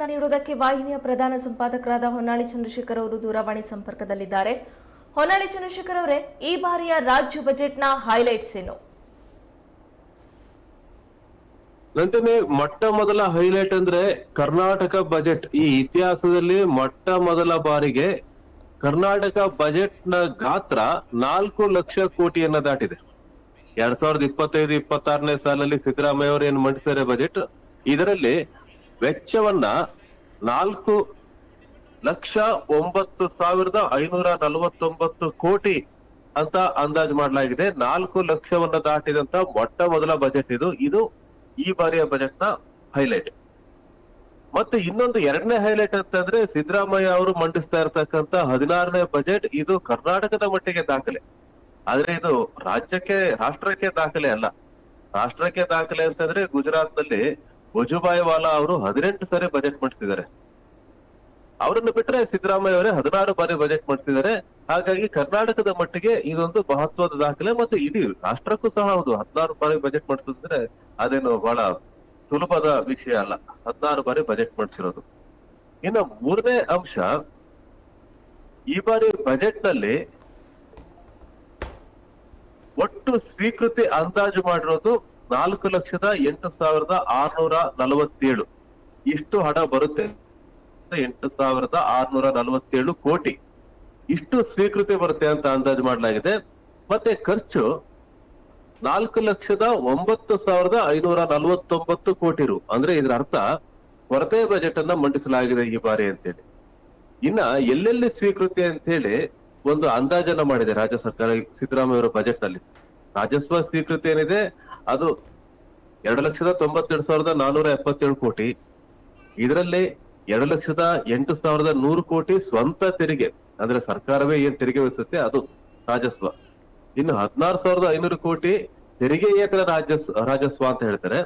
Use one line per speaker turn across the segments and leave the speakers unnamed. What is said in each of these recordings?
ಮಾಹಿತಿಯನ್ನ ನೀಡುವುದಕ್ಕೆ ವಾಹಿನಿಯ ಪ್ರಧಾನ ಸಂಪಾದಕರಾದ ಹೊನ್ನಾಳಿ ಚಂದ್ರಶೇಖರ್ ಅವರು ದೂರವಾಣಿ ಸಂಪರ್ಕದಲ್ಲಿದ್ದಾರೆ. ಹೊನ್ನಾಳಿ ಚಂದ್ರಶೇಖರ್ ಅವರೇ, ಈ ಬಾರಿಯ ರಾಜ್ಯ ಬಜೆಟ್ನ ಹೈಲೈಟ್ಸ್ ಏನು?
ನಂತನೇ ಮೊಟ್ಟ ಮೊದಲ ಹೈಲೈಟ್ ಅಂದ್ರೆ ಕರ್ನಾಟಕ ಬಜೆಟ್. ಈ ಇತಿಹಾಸದಲ್ಲಿ ಮೊಟ್ಟ ಮೊದಲ ಬಾರಿಗೆ ಕರ್ನಾಟಕ ಬಜೆಟ್ನ ಗಾತ್ರ ನಾಲ್ಕು ಲಕ್ಷ ಕೋಟಿಯನ್ನ ದಾಟಿದೆ. ಎರಡ್ ಸಾವಿರದ ಇಪ್ಪತ್ತೈದು, ಇಪ್ಪತ್ತಾರನೇ ಸಾಲಲ್ಲಿ ಸಿದ್ದರಾಮಯ್ಯ ಅವರು ಏನ್ ಮಂಡಿಸಿದ್ದಾರೆ ಬಜೆಟ್? ಇದರಲ್ಲಿ ವೆಚ್ಚವನ್ನ ನಾಲ್ಕು ಲಕ್ಷ ಒಂಬತ್ತು ಸಾವಿರದ ಐನೂರ ನಲವತ್ತೊಂಬತ್ತು ಕೋಟಿ ಅಂತ ಅಂದಾಜು ಮಾಡಲಾಗಿದೆ. ನಾಲ್ಕು ಲಕ್ಷವನ್ನ ದಾಟಿದಂತ ಮೊಟ್ಟ ಮೊದಲ ಬಜೆಟ್ ಇದು. ಇದು ಈ ಬಾರಿಯ ಬಜೆಟ್ನ ಹೈಲೈಟ್ ಮತ್ತೆ ಇನ್ನೊಂದು ಎರಡನೇ ಹೈಲೈಟ್ ಅಂತಂದ್ರೆ ಸಿದ್ದರಾಮಯ್ಯ ಅವರು ಮಂಡಿಸ್ತಾ ಇರತಕ್ಕಂತ ಹದಿನಾರನೇ ಬಜೆಟ್ ಇದು ಕರ್ನಾಟಕದ ಮಟ್ಟಿಗೆ ದಾಖಲೆ. ಆದ್ರೆ ಇದು ರಾಜ್ಯಕ್ಕೆ, ರಾಷ್ಟ್ರಕ್ಕೆ ದಾಖಲೆ ಅಲ್ಲ. ರಾಷ್ಟ್ರಕ್ಕೆ ದಾಖಲೆ ಅಂತಂದ್ರೆ ಗುಜರಾತ್ನಲ್ಲಿ ವಜುಭಾಯಿ ವಾಲಾ ಅವರು ಹದಿನೆಂಟು ಸಾರಿ ಬಜೆಟ್ ಮಾಡಿಸಿದ್ದಾರೆ ಅವರನ್ನು ಬಿಟ್ರೆ ಸಿದ್ದರಾಮಯ್ಯ ಅವರೇ ಹದಿನಾರು ಬಾರಿ ಬಜೆಟ್ ಮಾಡಿಸಿದ್ದಾರೆ ಹಾಗಾಗಿ ಕರ್ನಾಟಕದ ಮಟ್ಟಿಗೆ ಇದೊಂದು ಮಹತ್ವದ ದಾಖಲೆ ಮತ್ತೆ ಇಡೀ ರಾಷ್ಟ್ರಕ್ಕೂ ಸಹ ಹೌದು, ಹದಿನಾರು ಬಾರಿ ಬಜೆಟ್ ಮಾಡಿಸಿದ್ರೆ ಅದೇನು ಬಹಳ ಸುಲಭದ ವಿಷಯ ಅಲ್ಲ. ಹದಿನಾರು ಬಾರಿ ಬಜೆಟ್ ಮಾಡಿಸಿರೋದು. ಇನ್ನು ಮೂರನೇ ಅಂಶ, ಈ ಬಾರಿ ಬಜೆಟ್ನಲ್ಲಿ ಒಟ್ಟು ಸ್ವೀಕೃತಿ ಅಂದಾಜು ಮಾಡಿರೋದು ನಾಲ್ಕು ಲಕ್ಷದ ಎಂಟು ಸಾವಿರದ ಆರ್ನೂರ ನಲವತ್ತೇಳು. ಇಷ್ಟು ಹಣ ಬರುತ್ತೆ. ಎಂಟು ಸಾವಿರದ ಆರ್ನೂರ ನಲವತ್ತೇಳು ಕೋಟಿ. ಇಷ್ಟು ಸ್ವೀಕೃತಿ ಬರುತ್ತೆ ಅಂತ ಅಂದಾಜು ಮಾಡಲಾಗಿದೆ. ಮತ್ತೆ ಖರ್ಚು ನಾಲ್ಕು ಲಕ್ಷದ ಒಂಬತ್ತು ಸಾವಿರದ ಐನೂರ ನಲವತ್ತೊಂಬತ್ತು ಕೋಟಿ ರು. ಅಂದ್ರೆ ಇದರ ಅರ್ಥ ಕೊರತೆ ಬಜೆಟ್ ಅನ್ನ ಮಂಡಿಸಲಾಗಿದೆ ಈ ಬಾರಿ ಅಂತೇಳಿ. ಇನ್ನ ಎಲ್ಲೆಲ್ಲಿ ಸ್ವೀಕೃತಿ ಅಂತ ಹೇಳಿ ಒಂದು ಅಂದಾಜನ್ನ ಮಾಡಿದೆ ರಾಜ್ಯ ಸರ್ಕಾರ ಸಿದ್ದರಾಮಯ್ಯ ಅವರ ಬಜೆಟ್ ಅಲ್ಲಿ ರಾಜಸ್ವ ಸ್ವೀಕೃತಿ ಏನಿದೆ? ಅದು ಎರಡು ಲಕ್ಷದ ತೊಂಬತ್ತೆರಡು ಸಾವಿರದ ನಾನೂರ ಎಪ್ಪತ್ತೇಳು ಕೋಟಿ. ಇದರಲ್ಲಿ ಎರಡು ಲಕ್ಷದ ಎಂಟು ಸಾವಿರದ ನೂರು ಕೋಟಿ ಸ್ವಂತ ತೆರಿಗೆ, ಅಂದ್ರೆ ಸರ್ಕಾರವೇ ಏನ್ ತೆರಿಗೆ ವಹಿಸುತ್ತೆ ಅದು ರಾಜಸ್ವ. ಇನ್ನು ಹದಿನಾರು ಸಾವಿರದ ಐನೂರು ಕೋಟಿ ತೆರಿಗೆಯೇತರ ರಾಜಸ್, ರಾಜಸ್ವ ಅಂತ ಹೇಳ್ತಾರೆ.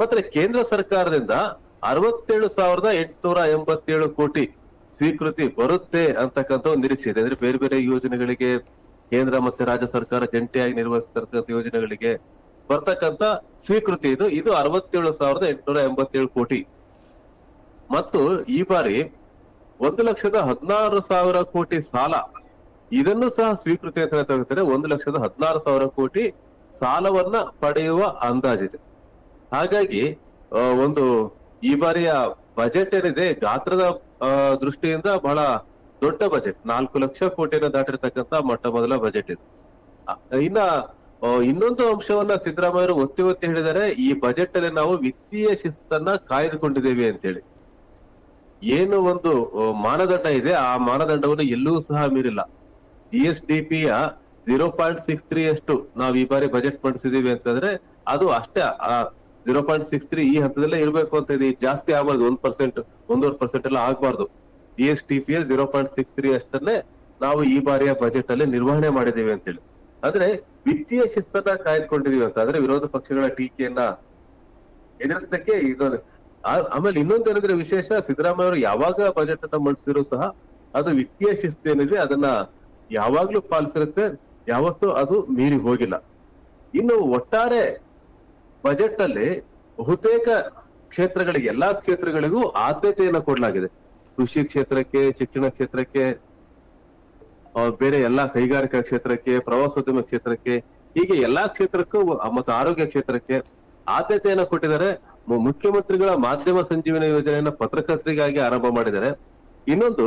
ಮತ್ತೆ ಕೇಂದ್ರ ಸರ್ಕಾರದಿಂದ ಅರವತ್ತೇಳು ಸಾವಿರದ ಎಂಟುನೂರ ಎಂಬತ್ತೇಳು ಕೋಟಿ ಸ್ವೀಕೃತಿ ಬರುತ್ತೆ ಅಂತಕ್ಕಂಥ ಒಂದು ನಿರೀಕ್ಷೆ ಇದೆ. ಅಂದ್ರೆ ಬೇರೆ ಬೇರೆ ಯೋಜನೆಗಳಿಗೆ ಕೇಂದ್ರ ಮತ್ತೆ ರಾಜ್ಯ ಸರ್ಕಾರ ಜಂಟಿಯಾಗಿ ನಿರ್ವಹಿಸ್ತಕ್ಕಂಥ ಯೋಜನೆಗಳಿಗೆ ಬರ್ತಕ್ಕಂತ ಸ್ವೀಕೃತಿ ಇದು. ಇದು ಅರವತ್ತೇಳು ಸಾವಿರದ ಎಂಟುನೂರ ಎಂಬತ್ತೇಳು ಕೋಟಿ. ಮತ್ತು ಈ ಬಾರಿ ಒಂದು ಲಕ್ಷದ ಹದಿನಾರು ಸಾವಿರ ಕೋಟಿ ಸಾಲ. ಇದನ್ನು ಸಹ ಸ್ವೀಕೃತಿ ಅಂತ ಹೇಳ್ತಾರೆ ಒಂದು ಲಕ್ಷದ ಹದಿನಾರು ಸಾವಿರ ಕೋಟಿ ಸಾಲವನ್ನ ಪಡೆಯುವ ಅಂದಾಜಿದೆ. ಹಾಗಾಗಿ ಒಂದು ಈ ಬಾರಿಯ ಬಜೆಟ್ ಏನಿದೆ, ಗಾತ್ರದ ದೃಷ್ಟಿಯಿಂದ ಬಹಳ ದೊಡ್ಡ ಬಜೆಟ್. ನಾಲ್ಕು ಲಕ್ಷ ಕೋಟಿಯನ್ನು ದಾಟಿರ್ತಕ್ಕಂತ ಮೊಟ್ಟ ಮೊದಲ ಬಜೆಟ್ ಇದು. ಇನ್ನ ಇನ್ನೊಂದು ಅಂಶವನ್ನ ಸಿದ್ದರಾಮಯ್ಯರು ಒತ್ತಿ ಒತ್ತಿ ಹೇಳಿದ್ದಾರೆ, ಈ ಬಜೆಟ್ ಅಲ್ಲಿ ನಾವು ವಿತ್ತೀಯ ಶಿಸ್ತನ್ನ ಕಾಯ್ದುಕೊಂಡಿದ್ದೇವೆ ಅಂತೇಳಿ. ಏನು ಒಂದು ಮಾನದಂಡ ಇದೆ, ಆ ಮಾನದಂಡವನ್ನು ಎಲ್ಲೂ ಸಹ ಮೀರಿಲ್ಲ. ಜಿ ಎಸ್ ಡಿ ಪಿ ಯ ಜೀರೋ ಪಾಯಿಂಟ್ ಸಿಕ್ಸ್ ತ್ರೀ ಅಷ್ಟು ನಾವು ಈ ಬಾರಿ ಬಜೆಟ್ ಮಂಡಿಸಿದೀವಿ ಅಂತಂದ್ರೆ, ಅದು ಅಷ್ಟೇ ಜೀರೋ ಪಾಯಿಂಟ್ ಸಿಕ್ಸ್ ತ್ರೀ ಈ ಹಂತದಲ್ಲೇ ಇರಬೇಕು ಅಂತ ಇದೆ. ಜಾಸ್ತಿ ಆಗಬಾರ್ದು, ಒಂದ್ ಪರ್ಸೆಂಟ್ ಒಂದೂವರೆ ಪರ್ಸೆಂಟ್ ಎಲ್ಲ ಆಗಬಾರ್ದು. ಜಿ ಎಸ್ ಟಿ ಪಿ ಯ ಜೀರೋ ಪಾಯಿಂಟ್ ಸಿಕ್ಸ್ ತ್ರೀ ಅಷ್ಟನ್ನೇ ನಾವು ಈ ಬಾರಿಯ ಬಜೆಟ್ ಅಲ್ಲಿ ನಿರ್ವಹಣೆ ಮಾಡಿದ್ದೀವಿ ಅಂತೇಳಿ. ಆದ್ರೆ ವಿತ್ತೀಯ ಶಿಸ್ತನ್ನ ಕಾಯ್ದುಕೊಂಡಿದೀವಿ ಅಂತ. ಅಂದ್ರೆ ವಿರೋಧ ಪಕ್ಷಗಳ ಟೀಕೆಯನ್ನ ಎದುರಿಸಲಿಕ್ಕೆ ಇದೊಂದು ಆಮೇಲೆ ಇನ್ನೊಂದು ಏನಂದ್ರೆ ವಿಶೇಷ, ಸಿದ್ದರಾಮಯ್ಯ ಅವರು ಯಾವಾಗ ಬಜೆಟ್ ಅನ್ನ ಮಂಡಿಸಿದ್ರು ಸಹ ಅದು ವಿತ್ತೀಯ ಶಿಸ್ತು ಏನಿದೆ ಅದನ್ನ ಯಾವಾಗ್ಲೂ ಪಾಲಿಸಿರುತ್ತೆ. ಯಾವತ್ತೂ ಅದು ಮೀರಿ ಹೋಗಿಲ್ಲ. ಇನ್ನು ಒಟ್ಟಾರೆ ಬಜೆಟ್ ಅಲ್ಲಿ ಬಹುತೇಕ ಕ್ಷೇತ್ರಗಳಿಗೆ, ಎಲ್ಲಾ ಕ್ಷೇತ್ರಗಳಿಗೂ ಆದ್ಯತೆಯನ್ನ ಕೊಡಲಾಗಿದೆ. ಕೃಷಿ ಕ್ಷೇತ್ರಕ್ಕೆ, ಶಿಕ್ಷಣ ಕ್ಷೇತ್ರಕ್ಕೆ ಬೇರೆ ಎಲ್ಲಾ ಕೈಗಾರಿಕಾ ಕ್ಷೇತ್ರಕ್ಕೆ, ಪ್ರವಾಸೋದ್ಯಮ ಕ್ಷೇತ್ರಕ್ಕೆ, ಹೀಗೆ ಎಲ್ಲಾ ಕ್ಷೇತ್ರಕ್ಕೂ ಮತ್ತು ಆರೋಗ್ಯ ಕ್ಷೇತ್ರಕ್ಕೆ ಆದ್ಯತೆಯನ್ನ ಕೊಟ್ಟಿದ್ದಾರೆ. ಮುಖ್ಯಮಂತ್ರಿಗಳ ಮಾಧ್ಯಮ ಸಂಜೀವನ ಯೋಜನೆಯನ್ನ ಪತ್ರಕರ್ತರಿಗಾಗಿ ಆರಂಭ ಮಾಡಿದ್ದಾರೆ. ಇನ್ನೊಂದು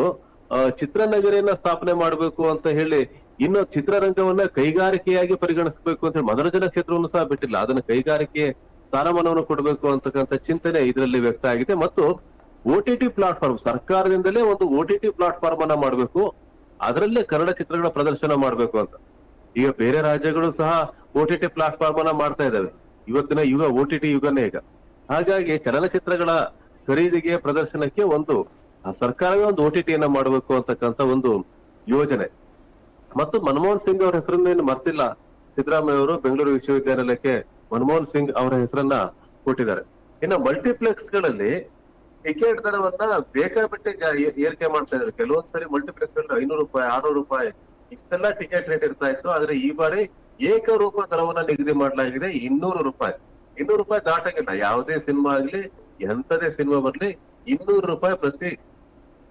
ಚಿತ್ರನಗರಿಯನ್ನ ಸ್ಥಾಪನೆ ಮಾಡಬೇಕು ಅಂತ ಹೇಳಿ ಇನ್ನು ಚಿತ್ರರಂಗವನ್ನ ಕೈಗಾರಿಕೆಯಾಗಿ ಪರಿಗಣಿಸಬೇಕು ಅಂತ ಹೇಳಿ ಮನೋರಂಜನಾ ಕ್ಷೇತ್ರವನ್ನು ಸಹ ಬಿಟ್ಟಿಲ್ಲ. ಅದನ್ನ ಕೈಗಾರಿಕೆ ಸ್ಥಾನಮಾನವನ್ನು ಕೊಡಬೇಕು ಅಂತಕ್ಕಂಥ ಚಿಂತನೆ ಇದರಲ್ಲಿ ವ್ಯಕ್ತ ಆಗಿದೆ. ಮತ್ತು ಓ ಟಿ ಟಿ ಪ್ಲಾಟ್ಫಾರ್ಮ್, ಸರ್ಕಾರದಿಂದಲೇ ಒಂದು ಓ ಟಿ ಟಿ ಪ್ಲಾಟ್ಫಾರ್ಮ್ ಅನ್ನ ಮಾಡಬೇಕು. ಅದರಲ್ಲೇ ಕನ್ನಡ ಚಿತ್ರಗಳ ಪ್ರದರ್ಶನ ಮಾಡಬೇಕು ಅಂತ. ಈಗ ಬೇರೆ ರಾಜ್ಯಗಳು ಸಹ ಓ ಟಿ ಟಿ ಪ್ಲಾಟ್ಫಾರ್ಮ್ ಅನ್ನ ಮಾಡ್ತಾ ಇದ್ದಾವೆ. ಇವತ್ತಿನ ಯುಗ ಓ ಟಿ ಟಿ ಯುಗನೇ ಈಗ. ಹಾಗಾಗಿ ಚಲನಚಿತ್ರಗಳ ಖರೀದಿಗೆ ಪ್ರದರ್ಶನಕ್ಕೆ ಒಂದು ಸರ್ಕಾರವೇ ಒಂದು ಓ ಟಿ ಟಿಯನ್ನ ಮಾಡಬೇಕು ಅಂತಕ್ಕಂಥ ಒಂದು ಯೋಜನೆ. ಮತ್ತು ಮನಮೋಹನ್ ಸಿಂಗ್ ಅವರ ಹೆಸರನ್ನ ಏನು ಮರ್ತಿಲ್ಲ. ಸಿದ್ದರಾಮಯ್ಯ ಅವರು ಬೆಂಗಳೂರು ವಿಶ್ವವಿದ್ಯಾನಿಲಯಕ್ಕೆ ಮನಮೋಹನ್ ಸಿಂಗ್ ಅವರ ಹೆಸರನ್ನ ಕೊಟ್ಟಿದ್ದಾರೆ. ಇನ್ನು ಮಲ್ಟಿಪ್ಲೆಕ್ಸ್ಗಳಲ್ಲಿ ಟಿಕೆಟ್ ದರವನ್ನ ಬೇಕಾಬಿಟ್ಟೆ ಏರಿಕೆ ಮಾಡ್ತಾ ಇದ್ರು ಕೆಲವೊಂದ್ಸರಿ ಮಲ್ಟಿಪ್ಲೆಕ್ಸ್ ಅಲ್ಲಿ ಐನೂರು ರೂಪಾಯಿ, ಆರ್ನೂರು ರೂಪಾಯಿ ಇಷ್ಟೆಲ್ಲ ಟಿಕೆಟ್ ರೇಟ್ ಇರ್ತಾ ಇತ್ತು. ಆದ್ರೆ ಈ ಬಾರಿ ಏಕರೂಪ ದರವನ್ನ ನಿಗದಿ ಮಾಡಲಾಗಿದೆ ಇನ್ನೂರು ರೂಪಾಯಿ. ಇನ್ನೂರು ರೂಪಾಯಿ ದಾಟಂಗಿಲ್ಲ ಯಾವುದೇ ಸಿನಿಮಾ ಆಗ್ಲಿ ಎಂತದೇ ಸಿನಿಮಾ ಬರ್ಲಿ, ಇನ್ನೂರು ರೂಪಾಯಿ ಪ್ರತಿ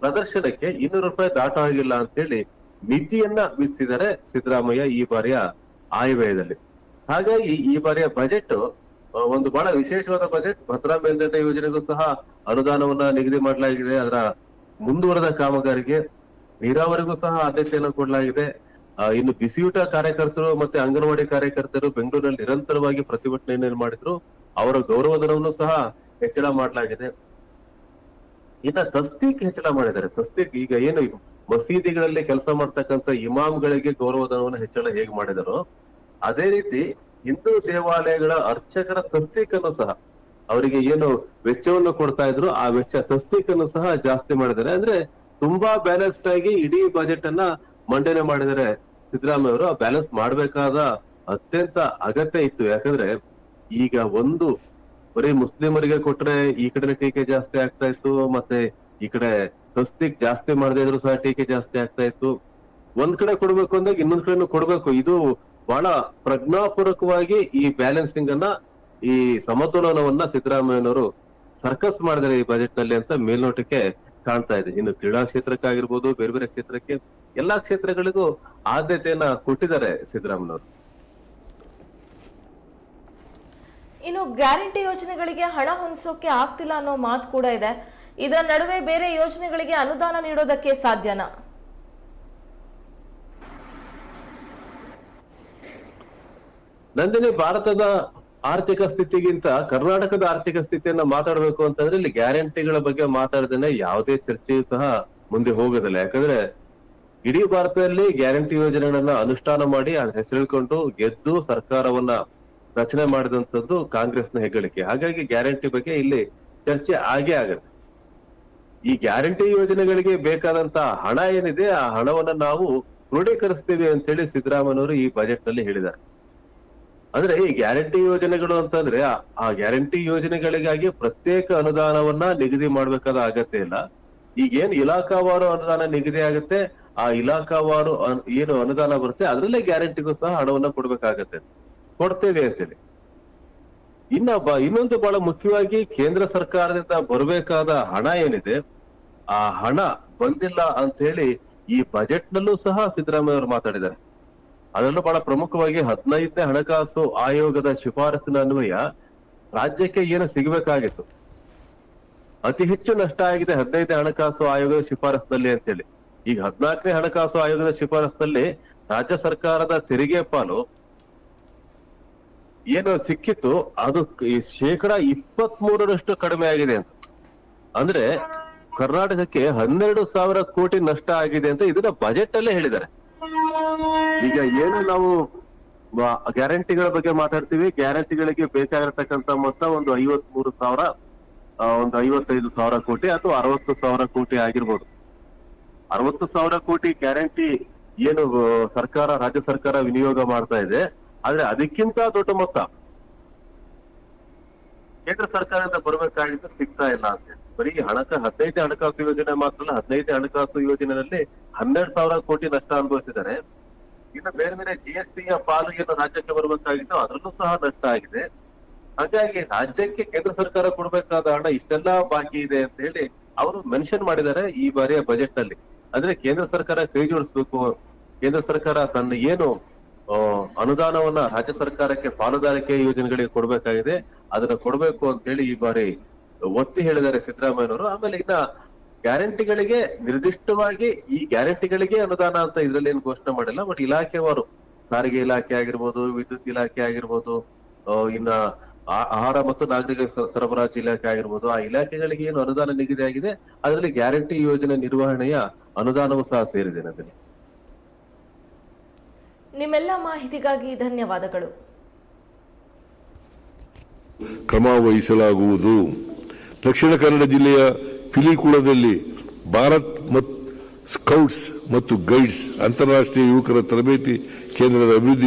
ಪ್ರದರ್ಶನಕ್ಕೆ ಇನ್ನೂರು ರೂಪಾಯಿ ದಾಟ ಆಗಿಲ್ಲ ಅಂತೇಳಿ ಮಿತಿಯನ್ನ ವಿಧಿಸಿದ್ದಾರೆ ಸಿದ್ದರಾಮಯ್ಯ ಈ ಬಾರಿಯ ಆಯವ್ಯಯದಲ್ಲಿ. ಹಾಗಾಗಿ ಈ ಬಾರಿಯ ಬಜೆಟ್ ಒಂದು ಬಹಳ ವಿಶೇಷವಾದ ಬಜೆಟ್. ಭದ್ರಾ ಮೇಲ್ದಂಡೆ ಯೋಜನೆಗೂ ಸಹ ಅನುದಾನವನ್ನ ನಿಗದಿ ಮಾಡಲಾಗಿದೆ. ಅದರ ಮುಂದುವರೆದ ಕಾಮಗಾರಿಗೆ ನೀರಾವರಿಗೂ ಸಹ ಆದ್ಯತೆಯನ್ನು ಕೊಡಲಾಗಿದೆ. ಇನ್ನು ಬಿಸಿಯೂಟ ಕಾರ್ಯಕರ್ತರು ಮತ್ತೆ ಅಂಗನವಾಡಿ ಕಾರ್ಯಕರ್ತರು ಬೆಂಗಳೂರಿನಲ್ಲಿ ನಿರಂತರವಾಗಿ ಪ್ರತಿಭಟನೆಯನ್ನು ಮಾಡಿದ್ರು, ಅವರ ಗೌರವಧನವನ್ನು ಸಹ ಹೆಚ್ಚಳ ಮಾಡಲಾಗಿದೆ. ಇನ್ನ ತಸ್ತೀಕ್ ಹೆಚ್ಚಳ ಮಾಡಿದ್ದಾರೆ. ತಸ್ತೀಕ್ ಈಗ ಏನು ಮಸೀದಿಗಳಲ್ಲಿ ಕೆಲಸ ಮಾಡ್ತಕ್ಕಂಥ ಇಮಾಮ್ಗಳಿಗೆ ಗೌರವಧನವನ್ನು ಹೆಚ್ಚಳ ಹೇಗೆ ಮಾಡಿದಾರೋ, ಅದೇ ರೀತಿ ಹಿಂದೂ ದೇವಾಲಯಗಳ ಅರ್ಚಕರ ತಸ್ತೀಕನ್ನು ಸಹ ಅವರಿಗೆ ಏನು ವೆಚ್ಚವನ್ನು ಕೊಡ್ತಾ ಇದ್ರು, ಆ ವೆಚ್ಚ ತಸ್ತಿಕನ್ನು ಸಹ ಜಾಸ್ತಿ ಮಾಡಿದ್ದಾರೆ. ಅಂದ್ರೆ ತುಂಬಾ ಬ್ಯಾಲೆನ್ಸ್ಡ್ ಆಗಿ ಇಡೀ ಬಜೆಟ್ ಅನ್ನ ಮಂಡನೆ ಮಾಡಿದರೆ ಸಿದ್ದರಾಮಯ್ಯ ಅವರು. ಆ ಬ್ಯಾಲೆನ್ಸ್ ಮಾಡಬೇಕಾದ ಅತ್ಯಂತ ಅಗತ್ಯ ಇತ್ತು. ಯಾಕಂದ್ರೆ ಈಗ ಒಂದು ಬರೀ ಮುಸ್ಲಿಮರಿಗೆ ಕೊಟ್ರೆ ಈ ಕಡೆ ಟೀಕೆ ಜಾಸ್ತಿ ಆಗ್ತಾ ಇತ್ತು, ಮತ್ತೆ ಈ ಕಡೆ ತಸ್ತಿಕ್ ಜಾಸ್ತಿ ಮಾಡದೇ ಇದ್ರು ಸಹ ಟೀಕೆ ಜಾಸ್ತಿ ಆಗ್ತಾ ಇತ್ತು. ಒಂದ್ ಕಡೆ ಕೊಡ್ಬೇಕು ಅಂದಾಗ ಇನ್ನೊಂದ್ ಕಡೆನೂ ಕೊಡ್ಬೇಕು. ಇದು ಬಹಳ ಪ್ರಜ್ಞಾಪೂರ್ವಕವಾಗಿ ಈ ಬ್ಯಾಲೆನ್ಸಿಂಗ್ ಅನ್ನ, ಈ ಸಮತೋಲನವನ್ನ ಸಿದ್ದರಾಮಯ್ಯನವರು ಸರ್ಕಸ್ ಮಾಡಿದರೆ ಈ ಬಜೆಟ್ನಲ್ಲಿ ಅಂತ ಮೇಲ್ನೋಟಕ್ಕೆ ಕಾಣ್ತಾ ಇದೆ. ಇನ್ನು ಕ್ರೀಡಾ ಕ್ಷೇತ್ರಕ್ಕಾಗಿರ್ಬೋದು, ಬೇರೆ ಬೇರೆ ಕ್ಷೇತ್ರಕ್ಕೆ ಎಲ್ಲಾ ಕ್ಷೇತ್ರಗಳಿಗೂ ಆದ್ಯತೆಯನ್ನ ಕೊಟ್ಟಿದ್ದಾರೆ ಸಿದ್ದರಾಮಯ್ಯನವರು.
ಇನ್ನು ಗ್ಯಾರಂಟಿ ಯೋಜನೆಗಳಿಗೆ ಹಣ ಹೊಂದಿಸೋಕೆ ಆಗ್ತಿಲ್ಲ ಅನ್ನೋ ಮಾತು ಕೂಡ ಇದೆ. ಇದರ ನಡುವೆ ಬೇರೆ ಯೋಜನೆಗಳಿಗೆ ಅನುದಾನ ನೀಡೋದಕ್ಕೆ ಸಾಧ್ಯನಾ?
ನಂದಿನಿ ಭಾರತದ ಆರ್ಥಿಕ ಸ್ಥಿತಿಗಿಂತ ಕರ್ನಾಟಕದ ಆರ್ಥಿಕ ಸ್ಥಿತಿಯನ್ನ ಮಾತಾಡ್ಬೇಕು ಅಂತಂದ್ರೆ ಇಲ್ಲಿ ಗ್ಯಾರಂಟಿಗಳ ಬಗ್ಗೆ ಮಾತಾಡದೇನೆ ಯಾವುದೇ ಚರ್ಚೆಯೂ ಸಹ ಮುಂದೆ ಹೋಗೋದಿಲ್ಲ. ಯಾಕಂದ್ರೆ ಇಡೀ ಭಾರತದಲ್ಲಿ ಗ್ಯಾರಂಟಿ ಯೋಜನೆಗಳನ್ನ ಅನುಷ್ಠಾನ ಮಾಡಿ ಅದ್ ಹೆಸರಿಕೊಂಡು ಗೆದ್ದು ಸರ್ಕಾರವನ್ನ ರಚನೆ ಮಾಡಿದಂತದ್ದು ಕಾಂಗ್ರೆಸ್ನ ಹೆಗ್ಗಳಿಕೆ. ಹಾಗಾಗಿ ಗ್ಯಾರಂಟಿ ಬಗ್ಗೆ ಇಲ್ಲಿ ಚರ್ಚೆ ಆಗೇ ಆಗತ್ತೆ. ಈ ಗ್ಯಾರಂಟಿ ಯೋಜನೆಗಳಿಗೆ ಬೇಕಾದಂತಹ ಹಣ ಏನಿದೆ, ಆ ಹಣವನ್ನ ನಾವು ಕ್ರೋಢೀಕರಿಸ್ತೀವಿ ಅಂತ ಹೇಳಿ ಸಿದ್ದರಾಮಯ್ಯವರು ಈ ಬಜೆಟ್ನಲ್ಲಿ ಹೇಳಿದ್ದಾರೆ. ಅಂದ್ರೆ ಈ ಗ್ಯಾರಂಟಿ ಯೋಜನೆಗಳು ಅಂತಂದ್ರೆ ಆ- ಗ್ಯಾರಂಟಿ ಯೋಜನೆಗಳಿಗಾಗಿ ಪ್ರತ್ಯೇಕ ಅನುದಾನವನ್ನ ನಿಗದಿ ಮಾಡ್ಬೇಕಾದ ಅಗತ್ಯ ಇಲ್ಲ. ಈಗ ಏನ್ ಇಲಾಖಾವಾರು ಅನುದಾನ ನಿಗದಿ ಆಗುತ್ತೆ. ಆ ಇಲಾಖಾವಾರು ಏನು ಅನುದಾನ ಬರುತ್ತೆ, ಅದರಲ್ಲೇ ಗ್ಯಾರಂಟಿಗೂ ಸಹ ಹಣವನ್ನ ಕೊಡ್ಬೇಕಾಗತ್ತೆ. ಕೊಡ್ತೇವೆ ಅಂತೇಳಿ. ಇನ್ನ ಇನ್ನೊಂದು ಬಹಳ ಮುಖ್ಯವಾಗಿ ಕೇಂದ್ರ ಸರ್ಕಾರದಿಂದ ಬರಬೇಕಾದ ಹಣ ಏನಿದೆ, ಆ ಹಣ ಬಂದಿಲ್ಲ ಅಂತ ಹೇಳಿ ಈ ಬಜೆಟ್ ನಲ್ಲೂ ಸಹ ಸಿದ್ದರಾಮಯ್ಯ ಅವರು ಮಾತಾಡಿದ್ದಾರೆ. ಅದರಲ್ಲೂ ಬಹಳ ಪ್ರಮುಖವಾಗಿ ಹದಿನೈದನೇ ಹಣಕಾಸು ಆಯೋಗದ ಶಿಫಾರಸಿನ ಅನ್ವಯ ರಾಜ್ಯಕ್ಕೆ ಏನು ಸಿಗಬೇಕಾಗಿತ್ತು? ಅತಿ ಹೆಚ್ಚು ನಷ್ಟ ಆಗಿದೆ ಹದಿನೈದನೇ ಹಣಕಾಸು ಆಯೋಗದ ಶಿಫಾರಸಿನಲ್ಲಿ ಅಂತೇಳಿ. ಈಗ ಹದಿನಾಲ್ಕನೇ ಹಣಕಾಸು ಆಯೋಗದ ಶಿಫಾರಸಿನಲ್ಲಿ ರಾಜ್ಯ ಸರ್ಕಾರದ ತೆರಿಗೆ ಪಾಲು ಏನು ಸಿಕ್ಕಿತ್ತು, ಅದು ಶೇಕಡ ಇಪ್ಪತ್ತ್ ಮೂರರಷ್ಟು ಕಡಿಮೆ ಆಗಿದೆ ಅಂತ. ಅಂದ್ರೆ ಕರ್ನಾಟಕಕ್ಕೆ ಹನ್ನೆರಡು ಸಾವಿರ ಕೋಟಿ ನಷ್ಟ ಆಗಿದೆ ಅಂತ ಇದನ್ನ ಬಜೆಟ್ ಅಲ್ಲೇ ಹೇಳಿದ್ದಾರೆ. ಈಗ ಏನು ನಾವು ಗ್ಯಾರಂಟಿಗಳ ಬಗ್ಗೆ ಮಾತಾಡ್ತೀವಿ. ಗ್ಯಾರಂಟಿಗಳಿಗೆ ಬೇಕಾಗಿರತಕ್ಕಂತ ಮೊತ್ತ ಒಂದು ಐವತ್ ಮೂರು ಸಾವಿರ ಒಂದು ಐವತ್ತೈದು ಸಾವಿರ ಕೋಟಿ ಅಥವಾ ಅರವತ್ತು ಸಾವಿರ ಕೋಟಿ ಆಗಿರ್ಬೋದು. ಅರವತ್ತು ಸಾವಿರ ಕೋಟಿ ಗ್ಯಾರಂಟಿ ಏನು ಸರ್ಕಾರ, ರಾಜ್ಯ ಸರ್ಕಾರ ವಿನಿಯೋಗ ಮಾಡ್ತಾ ಇದೆ. ಆದ್ರೆ ಅದಕ್ಕಿಂತ ದೊಡ್ಡ ಮೊತ್ತ ಕೇಂದ್ರ ಸರ್ಕಾರದಿಂದ ಬರಬೇಕಾಗಿದ್ದು ಸಿಗ್ತಾ ಇಲ್ಲ ಅಂತ ಬರೀ ಹಣಕ, ಹದಿನೈದು ಹಣಕಾಸು ಯೋಜನೆ ಮಾತ್ರ ಅಲ್ಲ ಹದಿನೈದು ಹಣಕಾಸು ಯೋಜನೆಯಲ್ಲಿ ಹನ್ನೆರಡು ಸಾವಿರ ಕೋಟಿ ನಷ್ಟ ಅನುಭವಿಸಿದ್ದಾರೆ. ಇನ್ನು ಬೇರೆ ಬೇರೆ ಜಿ ಎಸ್ ಟಿಯ ಪಾಲು ಏನು ರಾಜ್ಯಕ್ಕೆ ಬರುವಂತಾಗಿತ್ತು ಅದರಲ್ಲೂ ಸಹ ನಷ್ಟ ಆಗಿದೆ. ಹಾಗಾಗಿ ರಾಜ್ಯಕ್ಕೆ ಕೇಂದ್ರ ಸರ್ಕಾರ ಕೊಡಬೇಕಾದ ಹಣ ಇಷ್ಟೆಲ್ಲಾ ಬಾಕಿ ಇದೆ ಅಂತ ಹೇಳಿ ಅವರು ಮೆನ್ಷನ್ ಮಾಡಿದ್ದಾರೆ ಈ ಬಾರಿಯ ಬಜೆಟ್ನಲ್ಲಿ ಅಂದ್ರೆ ಕೇಂದ್ರ ಸರ್ಕಾರ ಕೈ ಜೋಡಿಸ್ಬೇಕು. ಕೇಂದ್ರ ಸರ್ಕಾರ ತನ್ನ ಏನು ಅನುದಾನವನ್ನ ರಾಜ್ಯ ಸರ್ಕಾರಕ್ಕೆ ಪಾಲುದಾರಿಕೆ ಯೋಜನೆಗಳಿಗೆ ಕೊಡಬೇಕಾಗಿದೆ. ಅದನ್ನ ಕೊಡಬೇಕು ಅಂತ ಹೇಳಿ ಈ ಬಾರಿ ಒತ್ತಿ ಹೇಳಿದ್ದಾರೆ ಸಿದ್ದರಾಮಯ್ಯನವರು. ಆಮೇಲೆ ಇನ್ನ ಗ್ಯಾರಂಟಿಗಳಿಗೆ ನಿರ್ದಿಷ್ಟವಾಗಿ ಈ ಗ್ಯಾರಂಟಿಗಳಿಗೆ ಅನುದಾನ ಅಂತ ಇದ್ರಲ್ಲಿ ಏನು ಘೋಷಣೆ ಮಾಡಿಲ್ಲ ಬಟ್ ಇಲಾಖೆಯವರು ಸಾರಿಗೆ ಇಲಾಖೆ ಆಗಿರ್ಬೋದು ವಿದ್ಯುತ್ ಇಲಾಖೆ ಆಗಿರ್ಬೋದು ಇನ್ನ ಆಹಾರ ಮತ್ತು ನಾಗರಿಕ ಸರಬರಾಜು ಇಲಾಖೆ ಆಗಿರ್ಬೋದು ಆ ಇಲಾಖೆಗಳಿಗೆ ಏನು ಅನುದಾನ ನಿಗದಿ ಆಗಿದೆ ಅದರಲ್ಲಿ ಗ್ಯಾರಂಟಿ ಯೋಜನೆ ನಿರ್ವಹಣೆಯ ಅನುದಾನವೂ ಸಹ ಸೇರಿದೆ ನಂದಿನಿ
ನಿಮ್ಮೆಲ್ಲ ಮಾಹಿತಿಗಾಗಿ ಧನ್ಯವಾದಗಳು.
ಕ್ರಮ ವಹಿಸಲಾಗುವುದು. ದಕ್ಷಿಣ ಕನ್ನಡ ಜಿಲ್ಲೆಯ ಪಿಲಿಕುಳದಲ್ಲಿ ಭಾರತ್ ಮತ್ತು ಸ್ಕೌಟ್ಸ್ ಮತ್ತು ಗೈಡ್ಸ್ ಅಂತಾರಾಷ್ಟ್ರೀಯ ಯುವಕರ ತರಬೇತಿ ಕೇಂದ್ರದ ಅಭಿವೃದ್ಧಿ